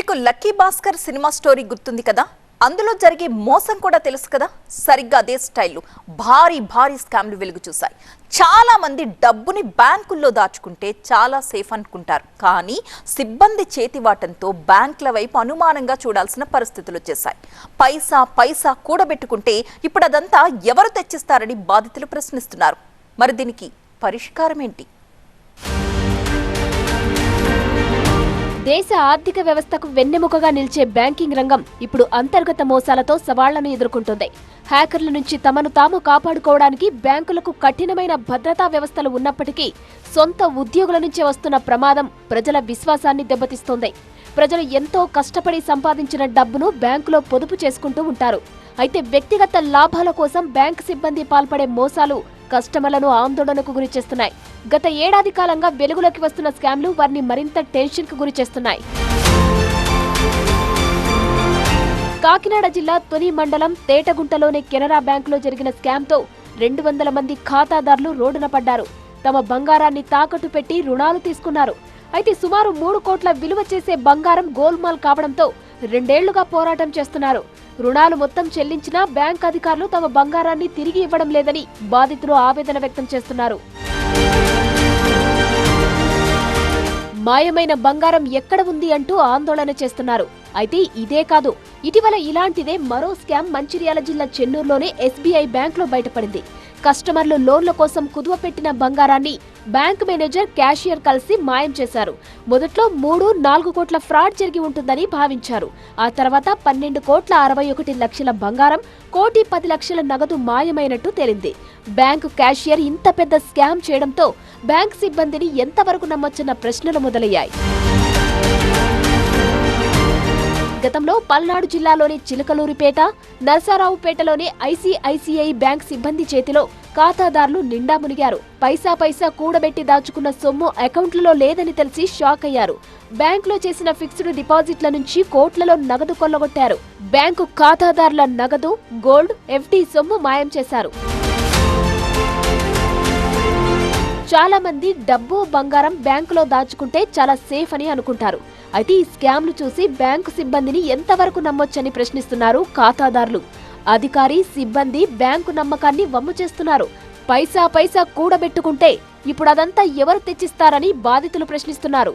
మీకు lucky Bhaskar cinema story గుర్తుంది కదా? అందులో జరిగే మోసం కూడా తెలుసు కదా? సరిగ్గా అదే స్టైల్లో భారీ భారీ స్కామ్లు వెలుగు చూశాయి. చాలా మంది డబ్బుని బ్యాంకుల్లో దాచుకుంటే చాలా సేఫ్ అనుకుంటారు. కానీ సిబ్బంది చేతివాటంతో బ్యాంకుల వైపు అనుమానంగా చూడాల్సిన పరిస్థితులు వచ్చేసాయి పైసా పైసా కూడబెట్టుకుంటే ఇప్పుడు అదంతా ఎవరు తెచ్చిస్తారని బాధితులు ప్రశ్నిస్తున్నారు. మరి దీనికి పరిష్కారం ఏంటి? దేశ ఆర్థిక వ్యవస్థకు వెన్నెముకగా నిలిచే బ్యాంకింగ్ రంగం ఇప్పుడు అంతర్గత మోసాలతో సవాళ్ళను ఎదుర్కొంటుంది. హ్యాకర్ల నుంచి తమను తాము కాపాడుకోవడానికి బ్యాంకులకు కఠినమైన భద్రతా వ్యవస్థలు ఉన్నప్పటికీ సొంత ఉద్యోగుల నుంచే వస్తున్న ప్రమాదం ప్రజల విశ్వాసాన్ని దెబ్బతీస్తోంది. ప్రజలు ఎంతో కష్టపడి సంపాదించిన డబ్బును బ్యాంకులో పొదుపు చేసుకుంటూ ఉంటారు. అయితే వ్యక్తిగత లాభాల కోసం బ్యాంక్ సిబ్బంది పాల్పడే మోసాలు కస్టమర్లను ఆందోళనకు గురిచేస్తున్నాయి గత ఏడాది కాలంగా వెలుగులోకి వస్తున్న స్కామ్లు వారిని మరింత టెన్షన్కు గురిచేస్తున్నాయి కాకినాడ జిల్లా తొని మండలం తేటగుంటలోని కెనరా బ్యాంకులో జరిగిన స్కామ్తో రెండు వందల మంది ఖాతాదారులు రోడ్డున పడ్డారు. తమ బంగారాన్ని తాకట్టు పెట్టి రుణాలు తీసుకున్నారు. అయితే సుమారు మూడు కోట్ల విలువ చేసే బంగారం గోల్మాల్ కావడంతో రెండేళ్ళుగా పోరాటం చేస్తున్నారు. రుణాలు మొత్తం చెల్లించినా బ్యాంక్ అధికారులు తమ బంగారాన్ని తిరిగి ఇవ్వడం లేదని బాధితులు ఆవేదన వ్యక్తం చేస్తున్నారు. మాయమైన బంగారం ఎక్కడ ఉంది అంటూ ఆందోళన చేస్తున్నారు. అయితే ఇదే కాదు ఇటీవల ఇలాంటిదే మరో స్కామ్ మంచిర్యాల జిల్లా చెన్నూరులోనే ఎస్బీఐ బ్యాంకులో బయటపడింది. కస్టమర్లు లోన్ల కోసం కుదువ పెట్టిన బంగారాన్ని బ్యాంక్ మేనేజర్ క్యాషియర్ కలిసి మాయం చేశారు. మొదట్లో మూడు నాలుగు కోట్ల ఫ్రాడ్ జరిగి ఉంటుందని భావించారు. ఆ తర్వాత పన్నెండు కోట్ల అరవై ఒకటి లక్షల బంగారం కోటి పది లక్షల నగదు మాయమైనట్టు తేలింది. బ్యాంకు క్యాషియర్ ఇంత పెద్ద స్కామ్ చేయడంతో బ్యాంక్ సిబ్బందిని ఎంతవరకు నమ్మొచ్చన్న ప్రశ్నలు మొదలయ్యాయి. గతంలో పల్నాడు జిల్లాలోని చిలకలూరిపేట నరసారావుపేటలోని ఐసీఐసీఐ బ్యాంక్ సిబ్బంది చేతిలో ఖాతాదారులు నిండా మునిగారు. పైసా పైసా కూడబెట్టి దాచుకున్న సొమ్ము అకౌంట్లలో లేదని తెలిసి షాక్ అయ్యారు. బ్యాంకులో చేసిన ఫిక్స్డ్ డిపాజిట్ల నుంచి కోట్లలో నగదు కొల్లగొట్టారు. బ్యాంకు ఖాతాదారుల నగదు గోల్డ్ ఎఫ్డీ సొమ్ము మాయం చేశారు. చాలా మంది డబ్బు బంగారం బ్యాంకులో దాచుకుంటే చాలా సేఫ్ అని అనుకుంటారు. అయితే ఈ స్కామ్లు చూసి బ్యాంకు సిబ్బందిని ఎంతవరకు నమ్మొచ్చని ప్రశ్నిస్తున్నారు ఖాతాదారులు. అధికారి సిబ్బంది బ్యాంకు నమ్మకాన్ని వమ్ము చేస్తున్నారు. పైసా పైసా కూడబెట్టుకుంటే ఇప్పుడు అదంతా ఎవరు తెచ్చిస్తారని బాధితులు ప్రశ్నిస్తున్నారు.